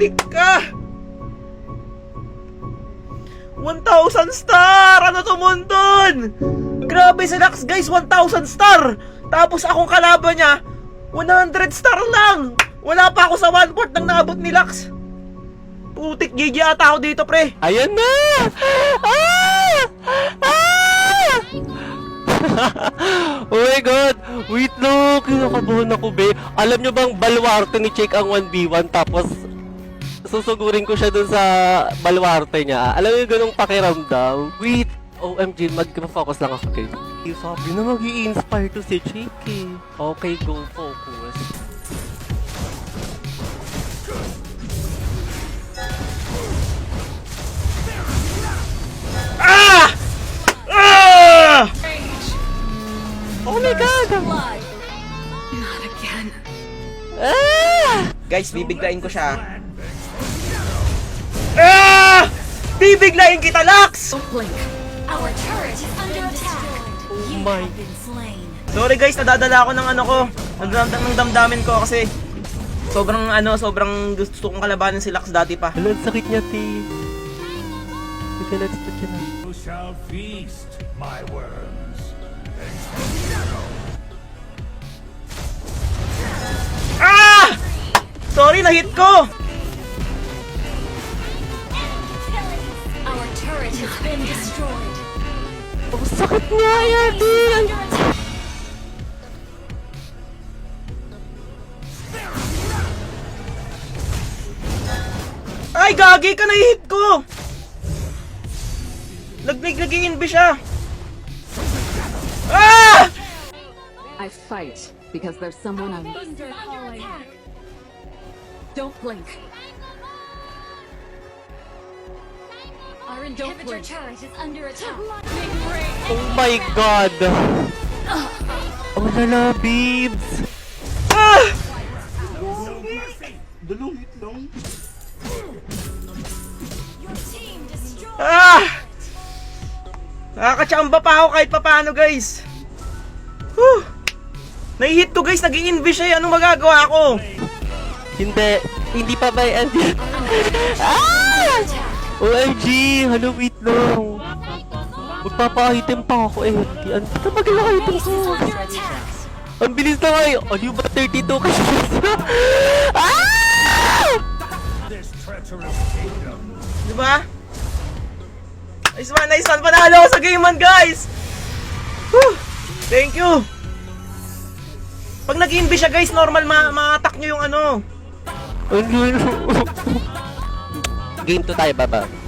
Putik ka! 1,000 star! Ano to Mundon? Grabe si Lax guys, 1,000 star! Tapos akong kalaban niya, 100 star lang! Wala pa ako sa 1 fourth ng naabot ni Lax. Putik, gigi ata ako dito pre. Ayan na! Ah! Ah! oh my god! Wait no! Kinakabahan ako, be. Alam nyo bang balwarte ni Check ang 1v1 tapos susugurin ko siya dun sa balwarte niya. Alam mo yung ganong pakiramdam? Wait! OMG, mag-focus lang ako kay Sabi na mag inspire to si Check eh. Okay, go focus. Ah! Ah! Oh my god! Not again. Ah! Guys, bibiglain ko siya. Bibiglain kita, Lax! Don't blink. Our turret is under attack. You my- have been slain. Sorry guys, nadadala ako ng ano ko, ng, dam- ng damdamin ko kasi sobrang ano, sobrang gusto kong kalabanin si Lax dati pa. Ano, ang sakit niya, T. Sige, let's put yun na. You shall feast, my worms. Ah! Sorry, na-hit ko! Turret has been destroyed. Ang sakit nga yan, T. Ang Under attack. Ay, gagi ka na-hit ko! Naglig nag siya. Ah! I fight because there's someone I'm. Thunder calling. Don't blink. Our inhibitor turret is under attack. Oh my God! Oh, lala, babes! Ah! Your team destroyed. Ah! Nakakachamba pa ako kahit papaano guys. Whew! Nai-hit ko guys, nag i siya eh. Anong magagawa ko? Hindi, hindi pa ba yan? ah! OMG! Hello, wait lang. Magpapa-item pa ako eh. Ang kapag item Base ko. Ang bilis na nga eh. Ano ba 32 kasi? ah! This treacherous kingdom Di ba? Nice one, nice one. Panalo sa game man, guys! Whew! Thank you! Pag nag siya, guys, normal ma ma-attack nyo yung ano. Ano? Game 2 tayo, baba.